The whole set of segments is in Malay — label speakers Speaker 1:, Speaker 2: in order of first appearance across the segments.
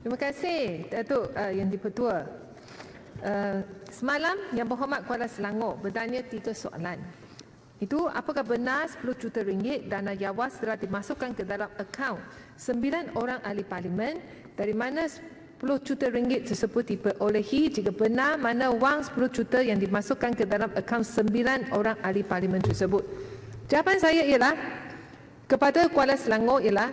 Speaker 1: Terima kasih Datuk uh, Yang Dipertua. Uh, semalam Yang Berhormat Kuala Selangor bertanya tiga soalan. Itu apakah benar 10 juta ringgit dana Yawas telah dimasukkan ke dalam akaun sembilan orang ahli parlimen dari mana 10 juta ringgit tersebut diperolehi jika benar mana wang 10 juta yang dimasukkan ke dalam akaun sembilan orang ahli parlimen tersebut. Jawapan saya ialah kepada Kuala Selangor ialah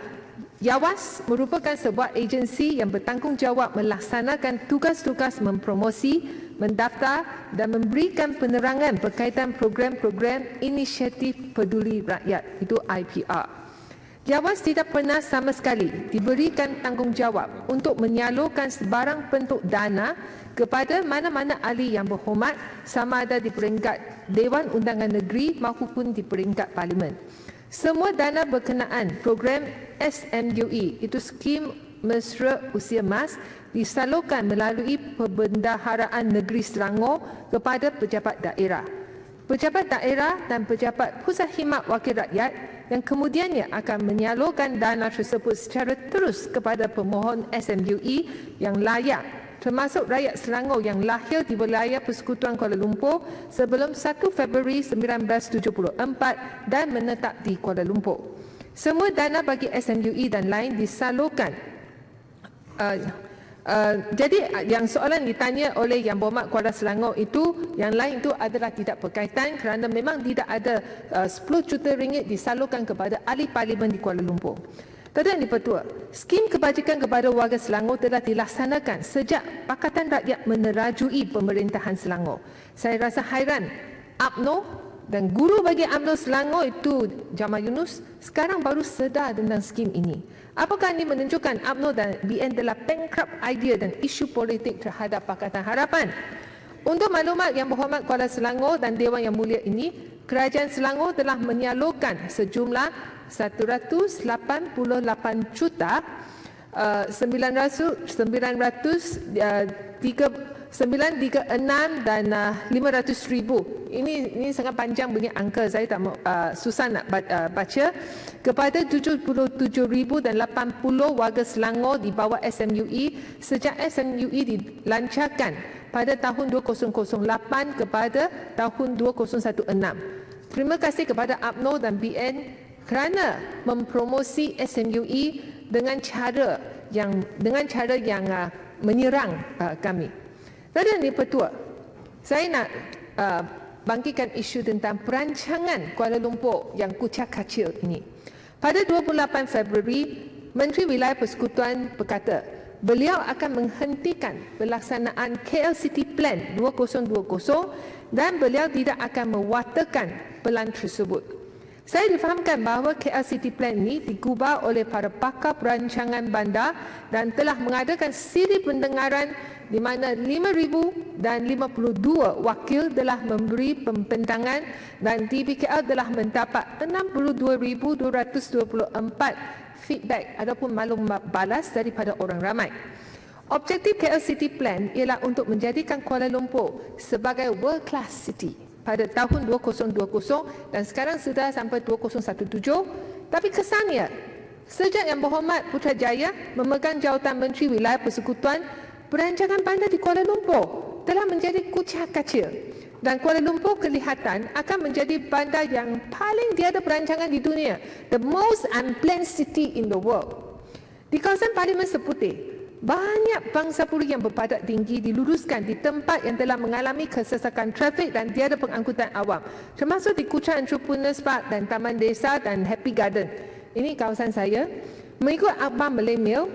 Speaker 1: Yawas merupakan sebuah agensi yang bertanggungjawab melaksanakan tugas-tugas mempromosi, mendaftar dan memberikan penerangan berkaitan program-program inisiatif peduli rakyat itu IPR. Yawas tidak pernah sama sekali diberikan tanggungjawab untuk menyalurkan sebarang bentuk dana kepada mana-mana ahli yang berhormat sama ada di peringkat Dewan Undangan Negeri maupun di peringkat Parlimen. Semua dana berkenaan program SMUE itu skim mesra usia emas disalurkan melalui Perbendaharaan Negeri Selangor kepada pejabat daerah. Pejabat daerah dan pejabat pusat khidmat wakil rakyat yang kemudiannya akan menyalurkan dana tersebut secara terus kepada pemohon SMUE yang layak termasuk rakyat Selangor yang lahir di wilayah Persekutuan Kuala Lumpur sebelum 1 Februari 1974 dan menetap di Kuala Lumpur. Semua dana bagi SMUE dan lain disalurkan. Uh, Uh, jadi yang soalan ditanya oleh yang berhormat Kuala Selangor itu yang lain itu adalah tidak berkaitan kerana memang tidak ada uh, 10 juta ringgit disalurkan kepada ahli parlimen di Kuala Lumpur. Tuan Yang Dipertua, skim kebajikan kepada warga Selangor telah dilaksanakan sejak Pakatan Rakyat menerajui pemerintahan Selangor. Saya rasa hairan UMNO dan guru bagi UMNO Selangor itu Jamal Yunus sekarang baru sedar tentang skim ini. Apakah ini menunjukkan UMNO dan BN telah bankrupt idea dan isu politik terhadap Pakatan Harapan? Untuk maklumat yang berhormat Kuala Selangor dan Dewan Yang Mulia ini, Kerajaan Selangor telah menyalurkan sejumlah 188 juta uh, 900 900 uh, 936 dan uh, 500 ribu. Ini ini sangat panjang bunyi angka. Saya tak mau uh, susah nak uh, baca. Kepada 77 ribu dan 80 warga Selangor di bawah SMUE sejak SMUE dilancarkan pada tahun 2008 kepada tahun 2016 terima kasih kepada APNO dan BN kerana mempromosi SMUE dengan cara yang dengan cara yang uh, menyerang uh, kami. Tadi yang dipertua, saya nak uh, bangkitkan isu tentang perancangan Kuala Lumpur yang kucak kacil ini. Pada 28 Februari, Menteri Wilayah Persekutuan berkata, beliau akan menghentikan pelaksanaan KL City Plan 2020 dan beliau tidak akan mewatakan pelan tersebut. Saya difahamkan bahawa KL City Plan ini digubah oleh para pakar perancangan bandar dan telah mengadakan siri pendengaran di mana 5,000 dan 52 wakil telah memberi pembentangan dan DBKL telah mendapat 62,224 feedback ataupun maklum balas daripada orang ramai. Objektif KL City Plan ialah untuk menjadikan Kuala Lumpur sebagai world class city pada tahun 2020 dan sekarang sudah sampai 2017 tapi kesannya sejak yang berhormat Putrajaya memegang jawatan Menteri Wilayah Persekutuan perancangan bandar di Kuala Lumpur telah menjadi kucing kecil dan Kuala Lumpur kelihatan akan menjadi bandar yang paling tiada perancangan di dunia the most unplanned city in the world. Di kawasan Parlimen Seputih banyak bangsa puri yang berpadat tinggi diluruskan di tempat yang telah mengalami kesesakan trafik dan tiada pengangkutan awam termasuk di Kucha Entrepreneurs Park dan Taman Desa dan Happy Garden. Ini kawasan saya. Mengikut akhbar Malay Mail,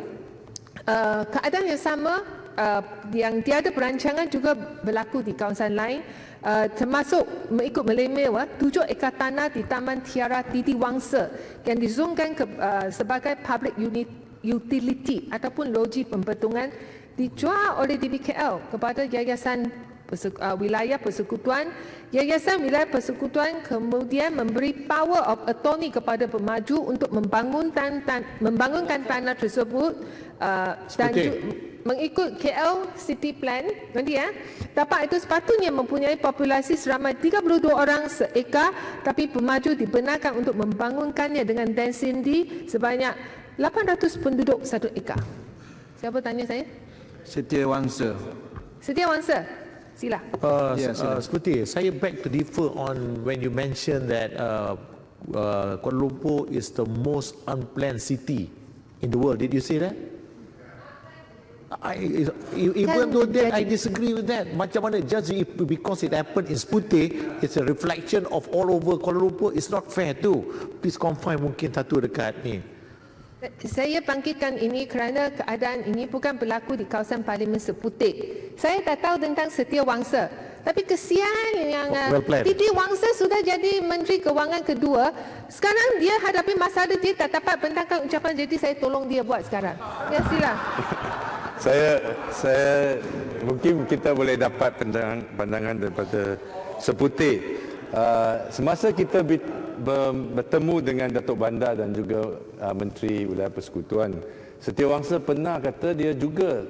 Speaker 1: uh, keadaan yang sama uh, yang tiada perancangan juga berlaku di kawasan lain uh, termasuk mengikut Malay Mail uh, tujuh ekar tanah di Taman Tiara Titi Wangsa yang dizungkan ke, uh, sebagai public unit utility ataupun logi pembetungan dijual oleh DBKL kepada Yayasan uh, Wilayah Persekutuan. Yayasan Wilayah Persekutuan kemudian memberi power of attorney kepada pemaju untuk membangun tan tan membangunkan tanah tersebut uh, dan mengikut KL City Plan. Nanti ya tapak itu sepatutnya mempunyai populasi seramai 32 orang seekar tapi pemaju dibenarkan untuk membangunkannya dengan density sebanyak 800 penduduk satu ekar. Siapa tanya saya?
Speaker 2: Setia Wangsa.
Speaker 1: Setia Wangsa. Sila.
Speaker 3: Uh,
Speaker 2: Ya,
Speaker 3: yeah,
Speaker 2: sila.
Speaker 3: uh, Seperti saya back to differ on when you mention that uh, uh, Kuala Lumpur is the most unplanned city in the world. Did you say that? I, even though that I disagree with that. Macam mana just if, because it happened in Sputeh, it's a reflection of all over Kuala Lumpur. It's not fair too. Please confine mungkin satu dekat ni.
Speaker 1: Saya bangkitkan ini kerana keadaan ini bukan berlaku di kawasan Parlimen Seputih. Saya tak tahu tentang Setia Wangsa. Tapi kesian yang uh,
Speaker 3: Well.
Speaker 1: Titi Wangsa sudah jadi Menteri Kewangan kedua. Sekarang dia hadapi masalah dia tak dapat bentangkan ucapan jadi saya tolong dia buat sekarang. Ya sila.
Speaker 4: Saya saya mungkin kita boleh dapat pandangan pandangan daripada seputik. Uh, semasa kita bertemu dengan Datuk Bandar dan juga uh, Menteri Wilayah Persekutuan, Setiawangsa pernah kata dia juga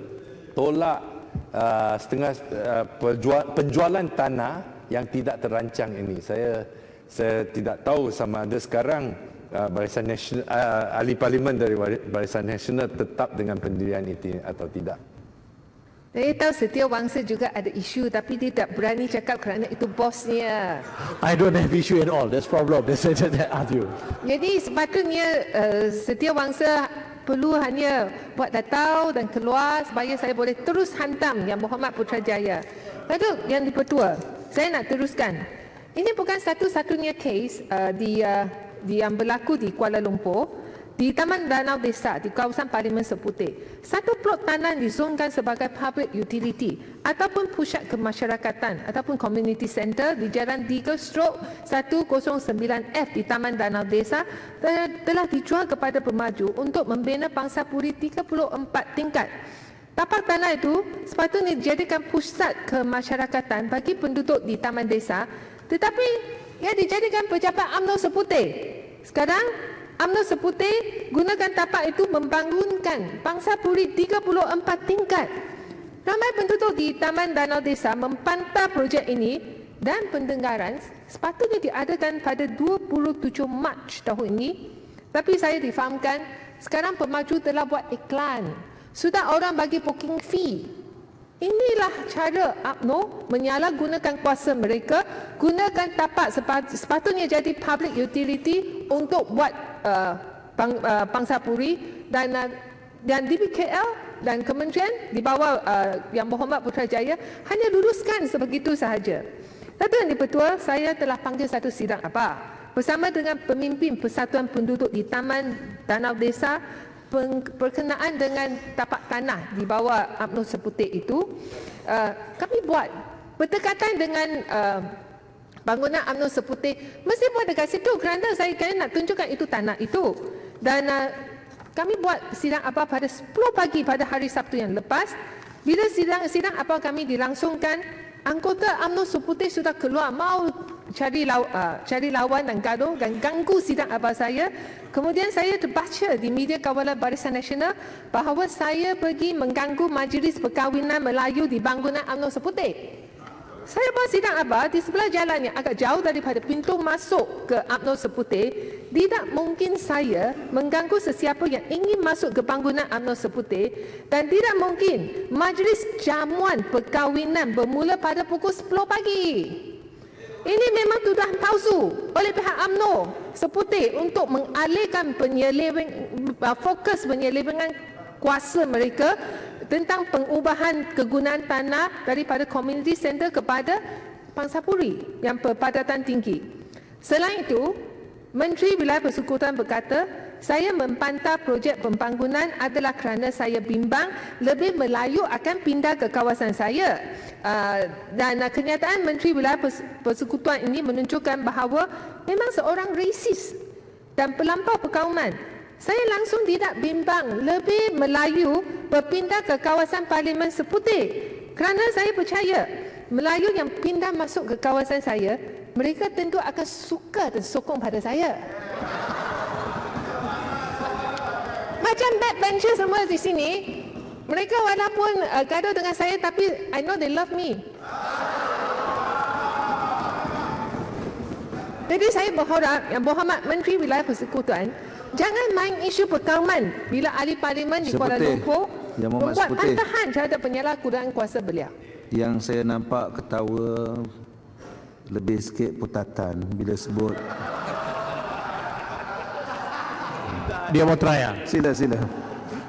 Speaker 4: tolak uh, setengah uh, penjual, penjualan tanah yang tidak terancang ini. Saya saya tidak tahu sama ada sekarang uh, Barisan Nasional uh, ahli parlimen dari Bari- Barisan Nasional tetap dengan pendirian itu atau tidak.
Speaker 1: Saya tahu Setia Wangsa juga ada isu tapi dia tak berani cakap kerana itu bosnya.
Speaker 3: I don't have issue at all. That's problem. That's that, that argue.
Speaker 1: Jadi sepatutnya uh, Setia Wangsa perlu hanya buat datau dan keluar supaya saya boleh terus hantam yang Muhammad Putrajaya. Lalu yang dipertua, saya nak teruskan. Ini bukan satu-satunya kes uh, di, uh, di yang berlaku di Kuala Lumpur di Taman Danau Desa di kawasan Parlimen Seputih. Satu plot tanah dizonkan sebagai public utility ataupun pusat kemasyarakatan ataupun community center di Jalan 3 stroke 109F di Taman Danau Desa telah, dijual kepada pemaju untuk membina bangsa puri 34 tingkat. Tapak tanah itu sepatutnya dijadikan pusat kemasyarakatan bagi penduduk di Taman Desa tetapi ia dijadikan pejabat UMNO Seputih. Sekarang UMNO Seputih gunakan tapak itu membangunkan bangsa puri 34 tingkat. Ramai penduduk di Taman Danau Desa mempantau projek ini dan pendengaran sepatutnya diadakan pada 27 Mac tahun ini. Tapi saya difahamkan sekarang pemaju telah buat iklan. Sudah orang bagi booking fee. Inilah cara UMNO menyalahgunakan kuasa mereka gunakan tapak sepat- sepatutnya jadi public utility untuk buat uh, uh, bangsa puri dan uh, dan DBKL dan kementerian di bawah uh, yang Muhammad Putrajaya hanya luruskan sebegitu sahaja. Satu yang dipertua, saya telah panggil satu sidang apa bersama dengan pemimpin Persatuan Penduduk di Taman Danau Desa berkenaan dengan tapak tanah di bawah UMNO Seputih itu uh, kami buat berdekatan dengan uh, bangunan UMNO Seputih. Mesti buat dekat situ. Kerana saya kena nak tunjukkan itu tanah itu. Dan uh, kami buat sidang apa pada 10 pagi pada hari Sabtu yang lepas. Bila sidang sidang apa kami dilangsungkan anggota UMNO Seputih sudah keluar mau cari law, uh, cari lawan dan gaduh dan ganggu sidang apa saya. Kemudian saya terbaca di media kawalan Barisan Nasional bahawa saya pergi mengganggu majlis perkahwinan Melayu di bangunan UMNO Seputih saya buat sidang apa di sebelah jalan yang agak jauh daripada pintu masuk ke UMNO Seputih. Tidak mungkin saya mengganggu sesiapa yang ingin masuk ke bangunan UMNO Seputih dan tidak mungkin majlis jamuan perkahwinan bermula pada pukul 10 pagi. Ini memang tuduhan palsu oleh pihak UMNO Seputih untuk mengalihkan penyeleweng, fokus penyelewengan kuasa mereka tentang pengubahan kegunaan tanah daripada community center kepada Pangsapuri yang berpadatan tinggi. Selain itu, Menteri Wilayah Persekutuan berkata, saya mempantau projek pembangunan adalah kerana saya bimbang lebih Melayu akan pindah ke kawasan saya. Uh, dan kenyataan Menteri Wilayah Pers- Persekutuan ini menunjukkan bahawa memang seorang racist dan pelampau perkauman saya langsung tidak bimbang lebih Melayu berpindah ke kawasan Parlimen Seputih kerana saya percaya Melayu yang pindah masuk ke kawasan saya mereka tentu akan suka dan sokong pada saya. Macam backbencher semua di sini, mereka walaupun uh, gaduh dengan saya tapi I know they love me. Jadi saya berharap yang Muhammad Menteri Wilayah Persekutuan jangan main isu perkauman bila ahli parlimen di Kuala Lumpur
Speaker 2: Yang Muhammad
Speaker 1: membuat
Speaker 2: Seputih.
Speaker 1: bantahan terhadap penyalahgunaan kuasa beliau.
Speaker 2: Yang saya nampak ketawa lebih sikit putatan bila sebut.
Speaker 3: Dia mau try ah.
Speaker 2: Sila, sila.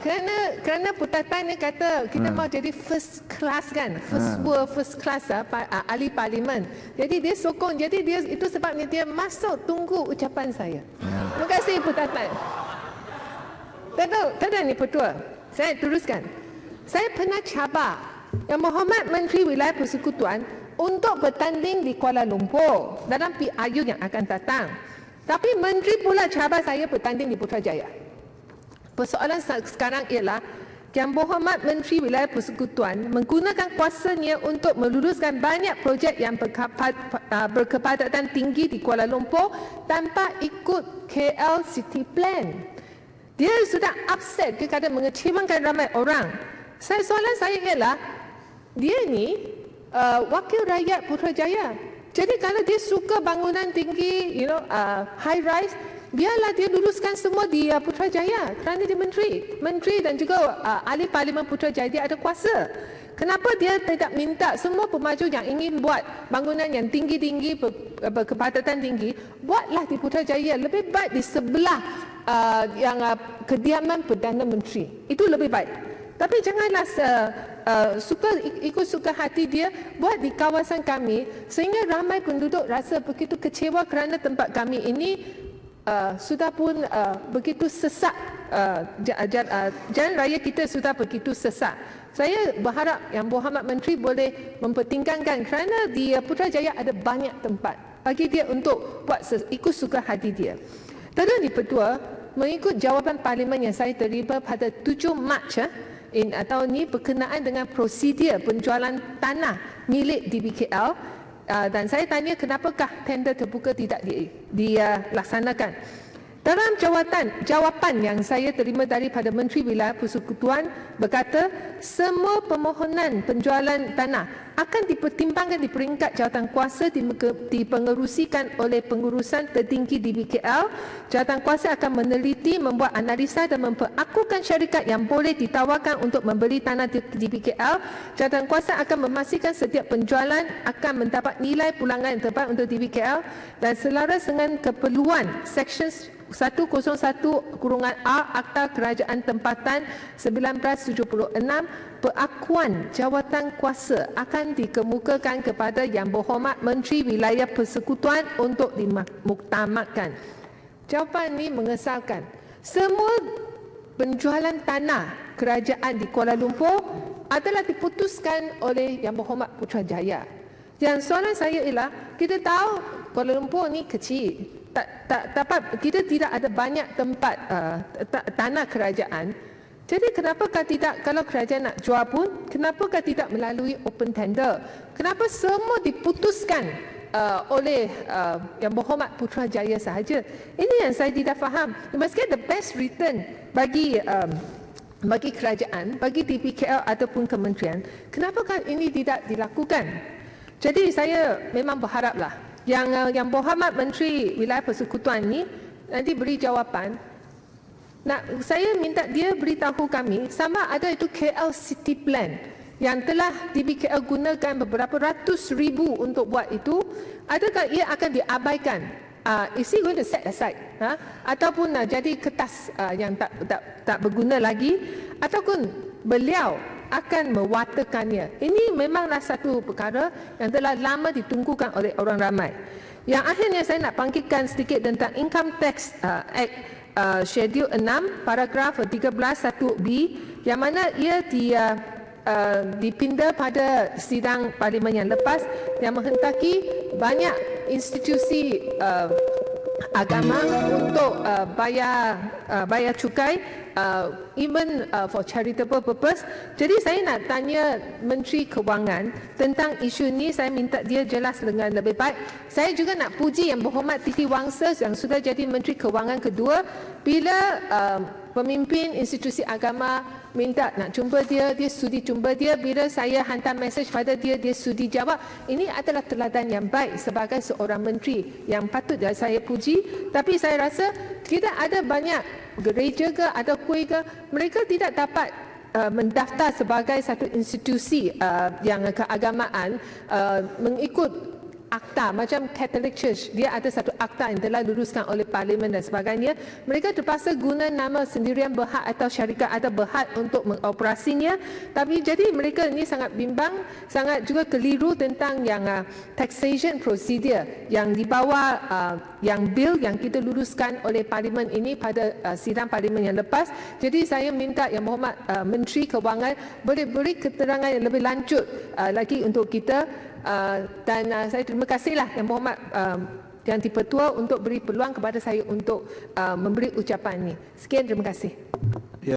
Speaker 1: Kerana kerana putatan ni kata kita
Speaker 2: Hmm.
Speaker 1: mau jadi first class kan, first world first class ah, pa, ah, ahli parlimen. Jadi dia sokong, jadi dia itu sebabnya dia masuk tunggu ucapan saya. Terima kasih putatan. Tada, tada ni petua. Saya teruskan. Saya pernah cabar yang Muhammad Menteri Wilayah Persekutuan untuk bertanding di Kuala Lumpur dalam PIU yang akan datang. Tapi Menteri pula cabar saya bertanding di Putrajaya. Persoalan sekarang ialah yang Muhammad Menteri Wilayah Persekutuan menggunakan kuasanya untuk meluluskan banyak projek yang uh, berkepadatan tinggi di Kuala Lumpur tanpa ikut KL City Plan. Dia sudah upset, kata mengecewakan ramai orang. Saya soalan saya ialah, dia ni uh, wakil rakyat Putrajaya. Jadi kalau dia suka bangunan tinggi, you know, uh, high rise, biarlah dia luluskan semua di uh, Putrajaya kerana dia menteri. Menteri dan juga uh, ahli parlimen Putrajaya dia ada kuasa. Kenapa dia tidak minta semua pemaju yang ingin buat bangunan yang tinggi-tinggi, ber- berkepadatan tinggi, buatlah di Putrajaya. Lebih baik di sebelah uh, yang uh, kediaman Perdana Menteri. Itu lebih baik. Tapi janganlah uh, uh, suka ikut suka hati dia buat di kawasan kami sehingga ramai penduduk rasa begitu kecewa kerana tempat kami ini uh, sudah pun uh, begitu sesak uh, ja- ja- uh, jalan raya kita sudah begitu sesak. Saya berharap yang Muhammad Menteri boleh mempertingkatkan kerana di Putrajaya ada banyak tempat bagi dia untuk buat ikut suka hati dia. Tadi di Petua, mengikut jawapan parlimen yang saya terima pada 7 Mac ah, in, atau ni berkenaan dengan prosedur penjualan tanah milik DBKL uh, dan saya tanya kenapakah tender terbuka tidak dilaksanakan. Dalam jawatan, jawapan yang saya terima daripada Menteri Wilayah Persekutuan berkata semua permohonan penjualan tanah akan dipertimbangkan di peringkat jawatan kuasa dipengerusikan oleh pengurusan tertinggi di BKL. Jawatan kuasa akan meneliti, membuat analisa dan memperakukan syarikat yang boleh ditawarkan untuk membeli tanah di, di BKL. Jawatan kuasa akan memastikan setiap penjualan akan mendapat nilai pulangan yang tepat untuk DBKL dan selaras dengan keperluan Section 101 kurungan A Akta Kerajaan Tempatan 1976 perakuan jawatan kuasa akan dikemukakan kepada Yang Berhormat Menteri Wilayah Persekutuan untuk dimuktamadkan. Jawapan ini mengesalkan. Semua penjualan tanah kerajaan di Kuala Lumpur adalah diputuskan oleh Yang Berhormat Putrajaya. Yang soalan saya ialah, kita tahu Kuala Lumpur ni kecil. Tak, tak dapat kita tidak ada banyak tempat uh, ta- tanah kerajaan. Jadi kenapakah tidak kalau kerajaan nak jual pun kenapakah tidak melalui open tender? Kenapa semua diputuskan uh, oleh uh, yang berhormat Putrajaya sahaja? Ini yang saya tidak faham. Get the best return bagi um, bagi kerajaan, bagi DPKL ataupun kementerian. Kenapakah ini tidak dilakukan? Jadi saya memang berharaplah yang uh, yang Muhammad Menteri Wilayah Persekutuan ni nanti beri jawapan. Nak saya minta dia beritahu kami sama ada itu KL City Plan yang telah DBKL gunakan beberapa ratus ribu untuk buat itu adakah ia akan diabaikan uh, is he going to set aside ha? ataupun uh, jadi kertas uh, yang tak, tak tak berguna lagi ataupun beliau akan mewatakannya. Ini memanglah satu perkara yang telah lama ditunggukan oleh orang ramai. Yang akhirnya saya nak bangkitkan sedikit tentang Income Tax uh, Act uh, Schedule 6 paragraf 13 1B yang mana ia di uh, uh, dipinda pada sidang parlimen yang lepas yang menghendaki banyak institusi uh, agama untuk uh, bayar uh, bayar cukai uh, even uh, for charitable purpose. Jadi saya nak tanya Menteri Kewangan tentang isu ni saya minta dia jelas dengan lebih baik. Saya juga nak puji yang berhormat Titi Wangsa yang sudah jadi Menteri Kewangan kedua bila uh, pemimpin institusi agama minta nak jumpa dia, dia sudi jumpa dia. Bila saya hantar mesej pada dia, dia sudi jawab. Ini adalah teladan yang baik sebagai seorang menteri yang patut saya puji. Tapi saya rasa tidak ada banyak gereja ke atau kuih ke, mereka tidak dapat uh, mendaftar sebagai satu institusi uh, yang keagamaan uh, mengikut akta. Macam Catholic Church dia ada satu akta yang telah luluskan oleh parlimen dan sebagainya. Mereka terpaksa guna nama sendirian berhad atau syarikat ada berhad untuk mengoperasinya. Tapi jadi mereka ini sangat bimbang sangat juga keliru tentang yang uh, taxation procedure yang di bawah uh, yang bil yang kita luluskan oleh parlimen ini pada uh, sidang parlimen yang lepas. Jadi saya minta yang berhormat uh, menteri keuangan boleh beri keterangan yang lebih lanjut uh, lagi untuk kita Uh, dan uh, saya terima kasihlah yang berhormat uh, yang di-Pertua untuk beri peluang kepada saya untuk uh, memberi ucapan ini. Sekian terima kasih.